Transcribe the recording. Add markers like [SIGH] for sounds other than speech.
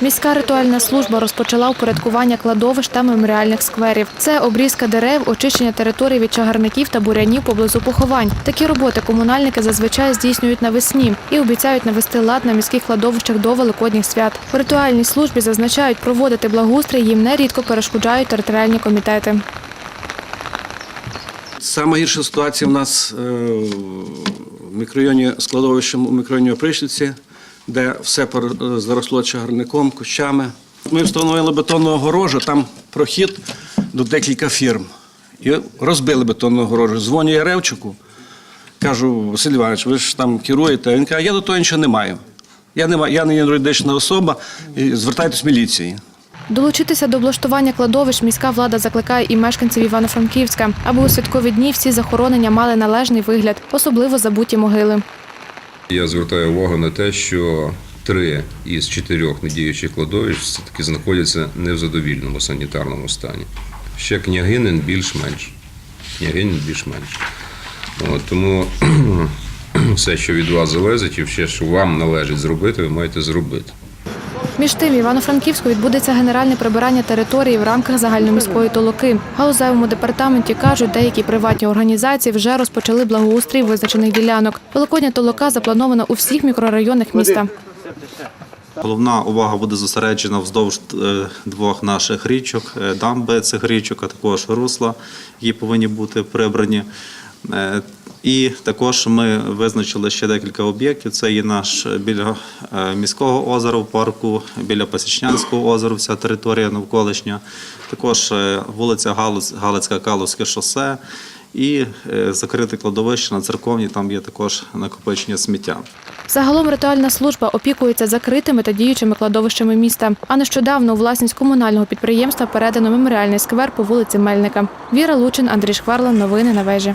Міська ритуальна служба розпочала упорядкування кладовищ та меморіальних скверів. Це обрізка дерев, очищення територій від чагарників та бурянів поблизу поховань. Такі роботи комунальники зазвичай здійснюють навесні і обіцяють навести лад на міських кладовищах до великодніх свят. У ритуальній службі зазначають, проводити благоустрій їм нерідко перешкоджають територіальні комітети. Саме гірша ситуація в нас е, в мікрорайоні складовищем у мікрорайоні Опришниці, де все заросло чагарником, кущами. Ми встановили бетонну огорожу, там прохід до декілька фірм. І розбили бетонну огорожу. Дзвоню я Ревчику, кажу, Василь Іванович, ви ж там керуєте. Він каже, я до того нічого не маю. Я не, я не юридична особа, і звертайтесь в міліції. Долучитися до облаштування кладовищ міська влада закликає і мешканців Івано-Франківська, аби у святкові дні всі захоронення мали належний вигляд, особливо забуті могили. Я звертаю увагу на те, що три із чотирьох недіючих кладовищ все-таки знаходяться не в задовільному санітарному стані. Ще княгинин більш-менш. Княгинин більш-менш. Тому [CLEARS THROAT] все, що від вас залежить, і все, що вам належить зробити, ви маєте зробити. Між тим, Івано-Франківську відбудеться генеральне прибирання території в рамках загальноміської толоки. Галузевому департаменті кажуть, деякі приватні організації вже розпочали благоустрій визначених ділянок. Великодня толока запланована у всіх мікрорайонах міста. Головна увага буде зосереджена вздовж е, двох наших річок, е, дамби цих річок, а також русла, які повинні бути прибрані. І також ми визначили ще декілька об'єктів. Це є наш е, біля е, міського озера в парку, біля Пасічнянського озера, вся територія навколишня. Також е, вулиця Галицька Калузьке шосе і закрите кладовище на церковні. Там є також накопичення сміття. Загалом ритуальна служба опікується закритими та діючими кладовищами міста. А нещодавно у власність комунального підприємства передано меморіальний сквер по вулиці Мельника. Віра Лучин, Андрій Шкварлан. Новини на вежі.